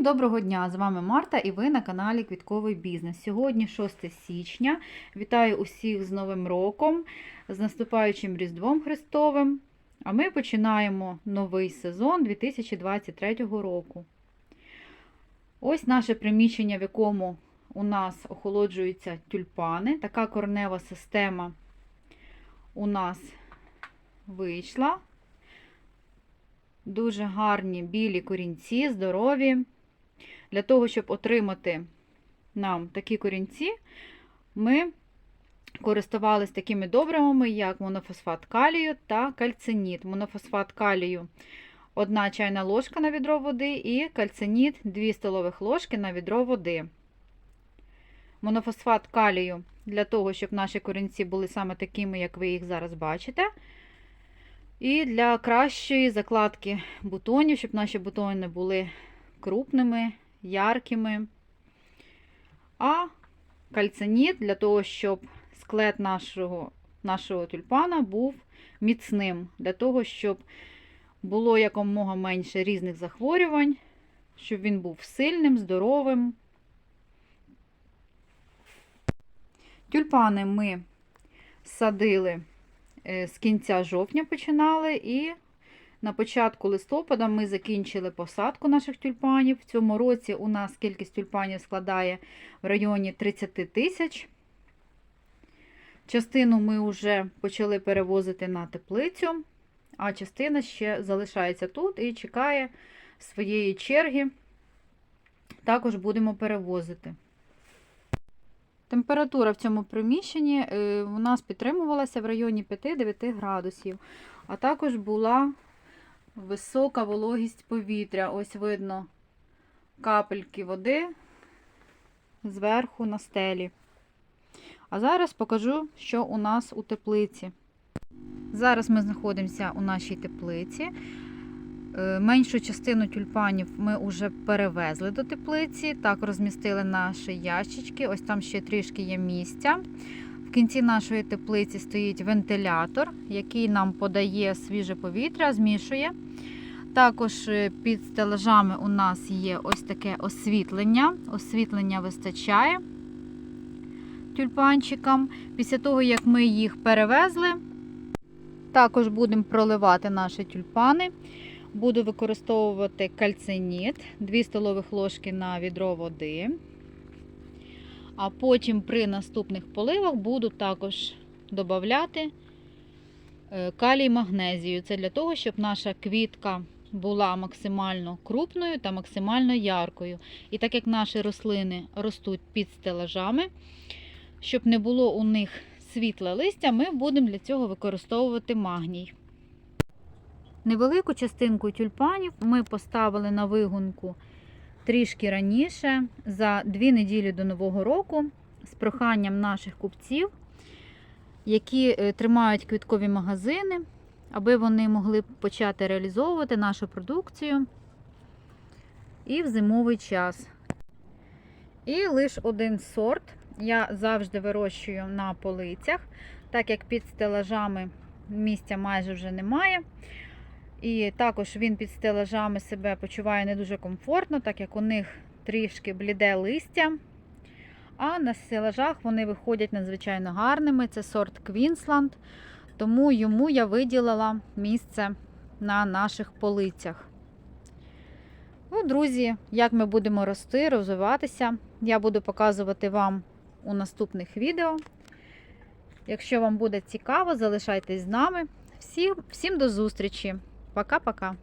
Доброго дня! З вами Марта і ви на каналі Квітковий Бізнес. Сьогодні 6 січня. Вітаю усіх з Новим роком, з наступаючим Різдвом Христовим. А ми починаємо новий сезон 2023 року. Ось наше приміщення, в якому у нас охолоджуються тюльпани. Така корнева система у нас вийшла. Дуже гарні білі корінці, здорові. Для того, щоб отримати нам такі корінці, ми користувалися такими добривами, як монофосфат калію та кальциніт. Монофосфат калію 1 чайна ложка на відро води і кальциніт 2 столових ложки на відро води. Монофосфат калію для того, щоб наші корінці були саме такими, як ви їх зараз бачите. І для кращої закладки бутонів, щоб наші бутони були крупними, яркими. А кальциніт для того, щоб склад нашого, нашого тюльпана був міцним, для того, щоб було якомога менше різних захворювань, щоб він був сильним, здоровим. Тюльпани ми садили з кінця жовтня починали, і на початку листопада ми закінчили посадку наших тюльпанів. В цьому році у нас кількість тюльпанів складає в районі 30 тисяч. Частину ми вже почали перевозити на теплицю, а частина ще залишається тут і чекає своєї черги. Також будемо перевозити. Температура в цьому приміщенні у нас підтримувалася в районі 5-9 градусів, а також була висока вологість повітря. Ось видно капельки води зверху на стелі. А зараз покажу, що у нас у теплиці. Зараз ми знаходимося у нашій теплиці. Меншу частину тюльпанів ми вже перевезли до теплиці. Так, розмістили наші ящички. Ось там ще трішки є місця. В кінці нашої теплиці стоїть вентилятор, який нам подає свіже повітря, змішує. Також під стелажами у нас є ось таке освітлення. Освітлення вистачає тюльпанчикам. Після того, як ми їх перевезли, також будемо проливати наші тюльпани. Буду використовувати кальциніт, 2 столових ложки на відро води. А потім при наступних поливах буду також додати калій магнезію. Це для того, щоб наша квітка була максимально крупною та максимально яркою. І так як наші рослини ростуть під стелажами, щоб не було у них світле листя, ми будемо для цього використовувати магній. Невелику частинку тюльпанів ми поставили на вигонку трішки раніше, за дві неділі до Нового року, з проханням наших купців, які тримають квіткові магазини, аби вони могли почати реалізовувати нашу продукцію і в зимовий час. І лише один сорт я завжди вирощую на полицях, так як під стелажами місця майже вже немає. І також він під стелажами себе почуває не дуже комфортно, так як у них трішки бліде листя. А на стелажах вони виходять надзвичайно гарними. Це сорт Квінсланд, тому йому я виділила місце на наших полицях. Ну, друзі, як ми будемо рости, розвиватися, я буду показувати вам у наступних відео. Якщо вам буде цікаво, залишайтесь з нами. Всім, всім до зустрічі! Пока-пока.